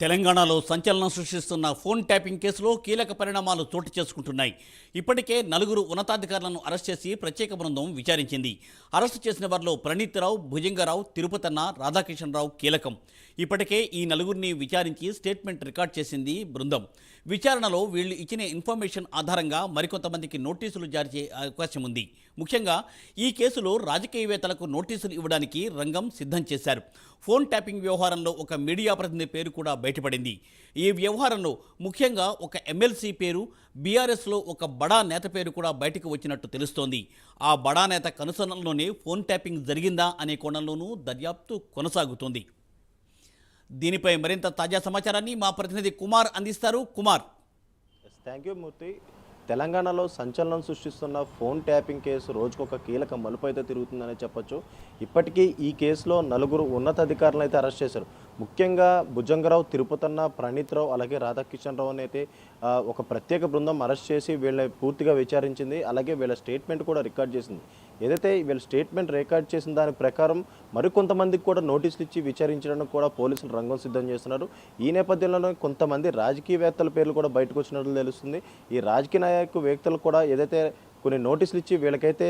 తెలంగాణలో సంచలనం సృష్టిస్తున్న phone tapping కేసులో కీలక పరిణామాలు చోటు చేసుకుంటున్నాయి. ఇప్పటికే నలుగురు ఉన్నతాధికారులను అరెస్ట్ చేసి ప్రత్యేక బృందం విచారించింది. అరెస్టు చేసిన వారిలో ప్రణీత్ రావు భుజంగరావు తిరుపతన్న రాధాకిషన్ రావు కీలకం. ఇప్పటికే ఈ నలుగురిని విచారించి స్టేట్మెంట్ రికార్డ్ చేసింది బృందం. విచారణలో వీళ్ళు ఇచ్చిన ఇన్ఫర్మేషన్ ఆధారంగా మరికొంతమందికి నోటీసులు జారీ చేసే అవకాశం ఉంది. ముఖ్యంగా ఈ కేసులో రాజకీయవేత్తలకు నోటీసులు ఇవ్వడానికి రంగం సిద్ధం చేశారు. ఫోన్ ట్యాపింగ్ వ్యవహారంలో ఒక మీడియా ప్రతినిధి పేరు కూడా బయటపడింది. ఈ వ్యవహారంలో ముఖ్యంగా ఒక ఎమ్మెల్సీ పేరు బీఆర్ఎస్లో ఒక బడా నేత పేరు కూడా బయటకు వచ్చినట్టు తెలుస్తోంది. ఆ బడా నేత కనుసనలోనే ఫోన్ ట్యాపింగ్ జరిగిందా అనే కోణంలోనూ దర్యాప్తు కొనసాగుతోంది. దీనిపై మరింత తాజా సమాచారాన్ని మా ప్రతినిధి కుమార్ అందిస్తారు. కుమార్. థ్యాంక్ యూ మూర్తి తెలంగాణలో సంచలనం సృష్టిస్తున్న ఫోన్ ట్యాపింగ్ కేసు రోజుకొక కీలక మలుపు అయితే తిరుగుతుందనే చెప్పొచ్చు. ఇప్పటికీ ఈ కేసులో నలుగురు ఉన్నతాధికారులను అయితే అరెస్ట్ చేశారు. ముఖ్యంగా భుజంగరావు తిరుపతన్న ప్రణీత్ రావు అలాగే రాధాకిషన్ రావు అయితే ఒక ప్రత్యేక బృందం అరెస్ట్ చేసి వీళ్ళని పూర్తిగా విచారించింది. అలాగే వీళ్ళ స్టేట్మెంట్ కూడా రికార్డ్ చేసింది. ఏదైతే వీళ్ళ స్టేట్మెంట్ రికార్డ్ చేసిన దాని ప్రకారం మరికొంతమందికి కూడా నోటీసులు ఇచ్చి విచారించడానికి కూడా పోలీసులు రంగం సిద్ధం చేస్తున్నారు. ఈ నేపథ్యంలోనే కొంతమంది రాజకీయవేత్తల పేర్లు కూడా బయటకు వచ్చినట్లు తెలుస్తుంది. ఈ రాజకీయ నాయక వ్యక్తులు కూడా ఏదైతే కొన్ని నోటీసులు ఇచ్చి వీళ్ళకైతే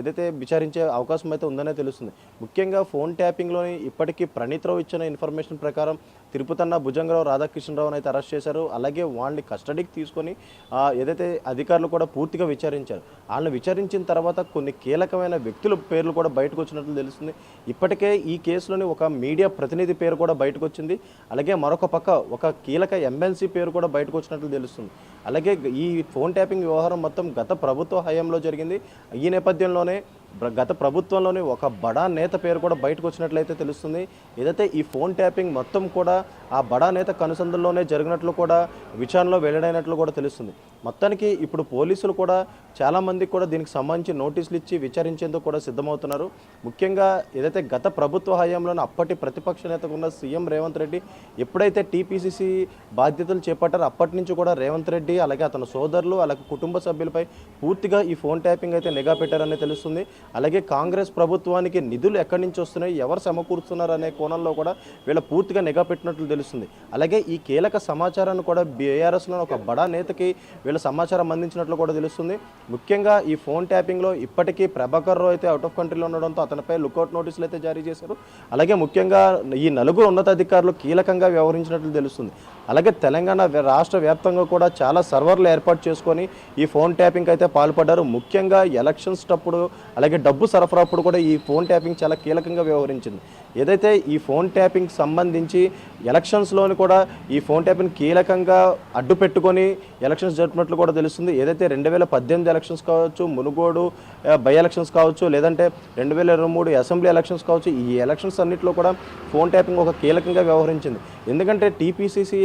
ఏదైతే విచారించే అవకాశం అయితే ఉందనే తెలుస్తుంది. ముఖ్యంగా ఫోన్ ట్యాపింగ్లోని ఇప్పటికీ ప్రణీత్ రావు ఇచ్చిన ఇన్ఫర్మేషన్ ప్రకారం తిరుపతన్న భుజంగరావు రాధాకృష్ణరావుని అయితే అరెస్ట్ చేశారు. అలాగే వాళ్ళని కస్టడీకి తీసుకొని ఏదైతే అధికారులు కూడా పూర్తిగా విచారించారు. వాళ్ళని విచారించిన తర్వాత కొన్ని కీలకమైన వ్యక్తుల పేర్లు కూడా బయటకు వచ్చినట్లు తెలుస్తుంది. ఇప్పటికే ఈ కేసులోని ఒక మీడియా ప్రతినిధి పేరు కూడా బయటకు వచ్చింది. అలాగే మరొక పక్క ఒక కీలక ఎమ్మెల్సీ పేరు కూడా బయటకు వచ్చినట్లు తెలుస్తుంది. అలాగే ఈ ఫోన్ ట్యాపింగ్ వ్యవహారం మొత్తం గత ప్రభుత్వ హయాంలో జరిగింది. ఈ నేపథ్యంలోనే గత ప్రభుత్వంలోనే ఒక బడా నేత పేరు కూడా బయటకు వచ్చినట్లయితే తెలుస్తుంది. ఏదైతే ఈ ఫోన్ ట్యాపింగ్ మొత్తం కూడా ఆ బడా నేత కనుసందుల్లోనే జరిగినట్లు కూడా విచారణలో వెల్లడైనట్లు కూడా తెలుస్తుంది. మొత్తానికి ఇప్పుడు పోలీసులు కూడా చాలా మందికి కూడా దీనికి సంబంధించి నోటీసులు ఇచ్చి విచారించేందుకు కూడా సిద్ధమవుతున్నారు. ముఖ్యంగా ఏదైతే గత ప్రభుత్వ హయాంలోనే అప్పటి ప్రతిపక్ష నేతగా ఉన్న సీఎం రేవంత్ రెడ్డి ఎప్పుడైతే టీపీసీసీ బాధ్యతలు చేపట్టారో అప్పటి నుంచి కూడా రేవంత్ రెడ్డి అలాగే అతని సోదరులు అలాగే కుటుంబ సభ్యులపై పూర్తిగా ఈ ఫోన్ ట్యాపింగ్ అయితే నిఘా పెట్టారని తెలుస్తుంది. అలాగే కాంగ్రెస్ ప్రభుత్వానికి నిధులు ఎక్కడి నుంచి వస్తున్నాయి ఎవరు సమకూరుస్తున్నారు అనే కోణంలో కూడా వీళ్ళ పూర్తిగా నిఘా పెట్టినట్లు తెలుస్తుంది. అలాగే ఈ కీలక సమాచారాన్ని కూడా బీఆర్ఎస్లో ఒక బడా నేతకి వీళ్ళ సమాచారం అందించినట్లు కూడా తెలుస్తుంది. ముఖ్యంగా ఈ ఫోన్ ట్యాపింగ్లో ఇప్పటికీ ప్రభాకర్ రావు అయితే అవుట్ ఆఫ్ కంట్రీలో ఉండడంతో అతనిపై లుకౌట్ నోటీసులు అయితే జారీ చేశారు. అలాగే ముఖ్యంగా ఈ నలుగురు ఉన్నతాధికారులు కీలకంగా వ్యవహరించినట్లు తెలుస్తుంది. అలాగే తెలంగాణ రాష్ట్ర వ్యాప్తంగా కూడా చాలా సర్వర్లు ఏర్పాటు చేసుకొని ఈ ఫోన్ ట్యాపింగ్ అయితే పాల్పడ్డారు. ముఖ్యంగా ఎలక్షన్స్ అప్పుడు అలాగే డబ్బు సరఫరా అప్పుడు కూడా ఈ ఫోన్ ట్యాపింగ్ చాలా కీలకంగా వ్యవహరించింది. ఏదైతే ఈ ఫోన్ ట్యాపింగ్ సంబంధించి ఎలక్షన్స్లోని కూడా ఈ ఫోన్ ట్యాపింగ్ కీలకంగా అడ్డు పెట్టుకొని ఎలక్షన్స్ జరిపినట్లు కూడా తెలుస్తుంది. ఏదైతే రెండు వేల పద్దెనిమిది ఎలక్షన్స్ కావచ్చు మునుగోడు బై ఎలక్షన్స్ కావచ్చు లేదంటే రెండు వేల ఇరవై మూడు అసెంబ్లీ ఎలక్షన్స్ కావచ్చు ఈ ఎలక్షన్స్ అన్నింటిలో కూడా ఫోన్ ట్యాపింగ్ ఒక కీలకంగా వ్యవహరించింది. ఎందుకంటే టీపీసీసీ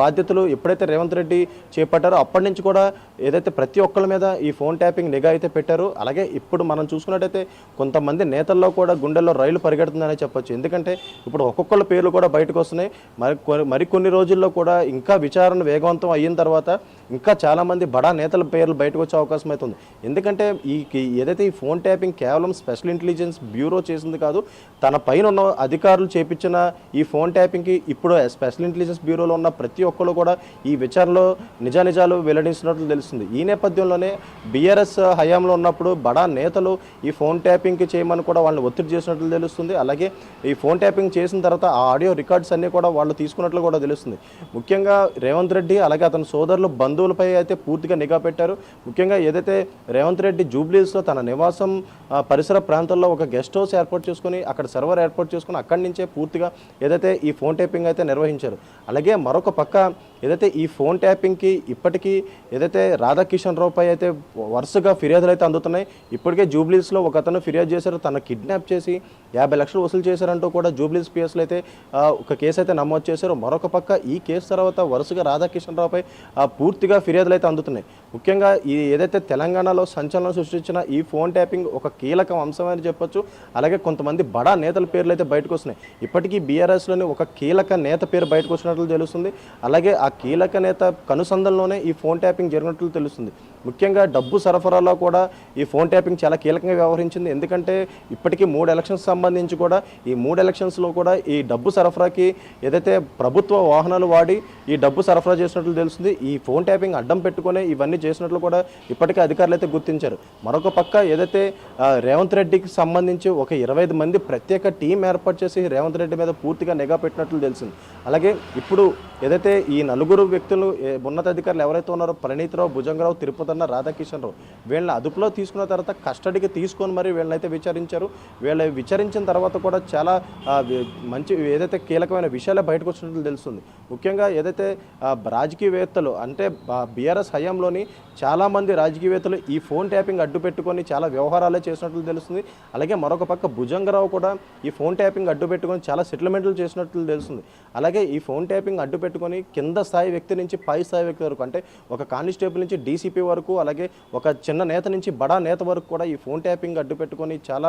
బాధ్యతలు ఎప్పుడైతే రేవంత్ రెడ్డి చేపట్టారో అప్పటి నుంచి కూడా ఏదైతే ప్రతి ఒక్కళ్ళ మీద ఈ ఫోన్ ట్యాపింగ్ నిఘా అయితే పెట్టారు అలాగే ఇప్పుడు మనం చూసుకున్నట్టయితే కొంతమంది నేతల్లో కూడా గుండెల్లో రైలు పరిగెడుతుందనే చెప్పొచ్చు. ఎందుకంటే ఇప్పుడు ఒక్కొక్కళ్ళ పేర్లు కూడా బయటకు వస్తున్నాయి. మరి కొన్ని- మరికొన్ని రోజుల్లో కూడా ఇంకా విచారణ వేగవంతం అయిన తర్వాత ఇంకా చాలామంది బడా నేతల పేర్లు బయటకు వచ్చే అవకాశం అవుతుంది ఎందుకంటే ఈ ఏదైతే ఈ ఫోన్ ట్యాపింగ్ కేవలం స్పెషల్ ఇంటెలిజెన్స్ బ్యూరో చేసింది కాదు తన పైన ఉన్న అధికారులు చేపించిన ఈ ఫోన్ ట్యాపింగ్కి ఇప్పుడు స్పెషల్ ఇంటెలిజెన్స్ బ్యూరోలో ఉన్న ప్రతి ఒక్కరు కూడా ఈ విచారణలో నిజానిజాలు వెల్లడిస్తున్నట్లు తెలుస్తుంది. ఈ నేపథ్యంలోనే బీఆర్ఎస్ హయాంలో ఉన్నప్పుడు బడా నేతలు ఈ ఫోన్ ట్యాపింగ్ చేయమని కూడా వాళ్ళని ఒత్తిడి చేసినట్లు తెలుస్తుంది. అలాగే ఈ ఫోన్ ట్యాపింగ్ చేసిన తర్వాత ఆ ఆడియో రికార్డ్స్ అన్నీ కూడా వాళ్ళు తీసుకున్నట్లు కూడా తెలుస్తుంది. ముఖ్యంగా రేవంత్ రెడ్డి అలాగే అతని సోదరులు బంధువులపై అయితే పూర్తిగా నిఘా పెట్టారు. ముఖ్యంగా ఏదైతే రేవంత్ రెడ్డి జూబ్లీస్లో తన నివాసం పరిసర ప్రాంతాల్లో ఒక గెస్ట్ హౌస్ ఏర్పాటు చేసుకుని అక్కడ సర్వర్ ఏర్పాటు చేసుకుని అక్కడి నుంచే పూర్తిగా ఏదైతే ఈ ఫోన్ ట్యాపింగ్ అయితే నిర్వహించారు. అలాగే మరొక పక్క ఏదైతే ఈ ఫోన్ ట్యాపింగ్కి ఇప్పటికీ ఏదైతే రాధాకిషన్ రావుపై అయితే వరుసగా ఫిర్యాదులు అయితే అందుతున్నాయి. ఇప్పటికే జూబ్లీస్లో ఒక అతను ఫిర్యాదు చేశారు తన కిడ్నాప్ చేసి యాభై లక్షలు వసూలు చేశారంటూ కూడా జూబ్లీస్ పిఎస్లో అయితే ఒక కేసు అయితే నమోదు చేశారు. మరొక పక్క ఈ కేసు తర్వాత వరుసగా రాధాకృష్ణరావుపై ఆ, పూర్తిగా ఫిర్యాదులు అయితే అందుతున్నాయి. ముఖ్యంగా ఈ ఏదైతే తెలంగాణలో సంచలనం సృష్టించిన ఈ ఫోన్ ట్యాపింగ్ ఒక కీలక అంశం అని చెప్పొచ్చు. అలాగే కొంతమంది బడా నేతల పేర్లు అయితే బయటకు వస్తున్నాయి. ఇప్పటికీ బీఆర్ఎస్లోని ఒక కీలక నేత పేరు బయటకు వచ్చినట్లు తెలుస్తుంది. అలాగే ఆ కీలక నేత కనుసంధంలోనే ఈ ఫోన్ ట్యాపింగ్ జరిగినట్లు తెలుస్తుంది. ముఖ్యంగా డబ్బు సరఫరాలో కూడా ఈ ఫోన్ ట్యాపింగ్ చాలా కీలకంగా వ్యవహరించింది. ఎందుకంటే ఇప్పటికీ మూడు ఎలక్షన్స్ సంబంధించి కూడా ఈ మూడు ఎలక్షన్స్లో కూడా ఈ డబ్బు సరఫరాకి ఏదైతే ప్రభుత్వ వాహనాలు వాడి ఈ డబ్బు సరఫరా చేసినట్లు తెలుస్తుంది. ఈ ఫోన్ ట్యాపింగ్ అడ్డం పెట్టుకుని ఇవన్నీ చేసినట్లు కూడా ఇప్పటికే అధికారులు అయితే గుర్తించారు. మరొక పక్క ఏదైతే రేవంత్ రెడ్డికి సంబంధించి ఒక ఇరవై ఐదు మంది ప్రత్యేక టీం ఏర్పాటు చేసి రేవంత్ రెడ్డి మీద పూర్తిగా నిఘా పెట్టినట్లు తెలిసింది. అలాగే ఇప్పుడు ఏదైతే ఈ నలుగురు వ్యక్తులు ఉన్నతాధికారులు ఎవరైతే ఉన్నారో ప్రణీత్రావు భుజంగరావు తిరుపతన్న రాధాకిషన్ రావు వీళ్ళని అదుపులో తీసుకున్న తర్వాత కస్టడీకి తీసుకొని మరి వీళ్ళనైతే విచారించారు. వీళ్ళ విచారించిన తర్వాత కూడా చాలా మంచి ఏదైతే కీలకమైన విషయాలే బయటకు వచ్చినట్లు తెలుస్తుంది. ముఖ్యంగా ఏదైతే రాజకీయవేత్తలు అంటే బీఆర్ఎస్ హయాంలోని చాలామంది రాజకీయవేత్తలు ఈ ఫోన్ ట్యాపింగ్ అడ్డు పెట్టుకొని చాలా వ్యవహారాలే చేసినట్లు తెలుస్తుంది. అలాగే మరొక పక్క భుజంగరావు కూడా ఈ ఫోన్ ట్యాపింగ్ అడ్డు పెట్టుకొని చాలా సెటిల్మెంట్లు చేసినట్లు తెలుస్తుంది. అలాగే ఈ ఫోన్ ట్యాపింగ్ అడ్డు పెట్టుకొని కింద స్థాయి వ్యక్తి నుంచి పై స్థాయి వ్యక్తి వరకు అంటే ఒక కానిస్టేబుల్ నుంచి డీసీపీ వరకు అలాగే ఒక చిన్న నేత నుంచి బడా నేత వరకు కూడా ఈ ఫోన్ ఫోన్ ట్యాపింగ్ అడ్డు పెట్టుకొని చాలా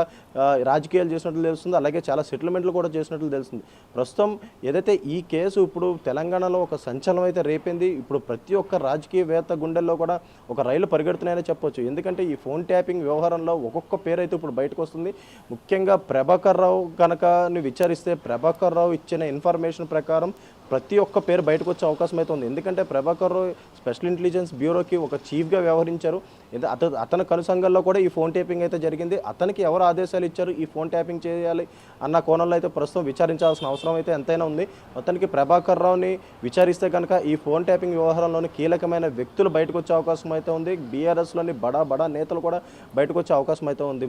రాజకీయాలు చేసినట్లు తెలుస్తుంది. అలాగే చాలా సెటిల్మెంట్లు కూడా చేసినట్లు తెలుస్తుంది. ప్రస్తుతం ఏదైతే ఈ కేసు ఇప్పుడు తెలంగాణలో ఒక సంచలనం అయితే రేపింది ఇప్పుడు ప్రతి ఒక్క రాజకీయవేత్త గుండెల్లో కూడా ఒక రైలు పరిగెడుతున్నాయని చెప్పొచ్చు. ఎందుకంటే ఈ ఫోన్ ట్యాపింగ్ వ్యవహారంలో ఒక్కొక్క పేరు అయితే ఇప్పుడు బయటకు వస్తుంది. ముఖ్యంగా ప్రభాకర్ రావు కనుక విచారిస్తే ప్రభాకర్ రావు ఇచ్చిన ఇన్ఫర్మేషన్ ప్రకారం ప్రతి ఒక్క పేరు బయటకు వచ్చే అవకాశం అయితే ఉంది. ఎందుకంటే ప్రభాకర్ రావు స్పెషల్ ఇంటెలిజెన్స్ బ్యూరోకి ఒక చీఫ్గా వ్యవహరించారు. అతను కనుసంగంలో అతని కూడా ఈ ఫోన్ ట్యాపింగ్ అయితే జరిగింది. అతనికి ఎవరు ఆదేశాలు ఇచ్చారు? ఈ ఫోన్ ట్యాపింగ్ చేయాలి అన్న కోణంలో అయితే ప్రస్తుతం విచారించాల్సిన అవసరం అయితే ఎంతైనా ఉంది. మొత్తానికి ప్రభాకర్ రావుని విచారిస్తే కనుక ఈ ఫోన్ ట్యాపింగ్ వ్యవహారంలోని కీలకమైన వ్యక్తులు బయటకు వచ్చే అవకాశం అయితే ఉంది. బీఆర్ఎస్లోని బడా బడా నేతలు కూడా బయటకు వచ్చే అవకాశం అయితే ఉంది.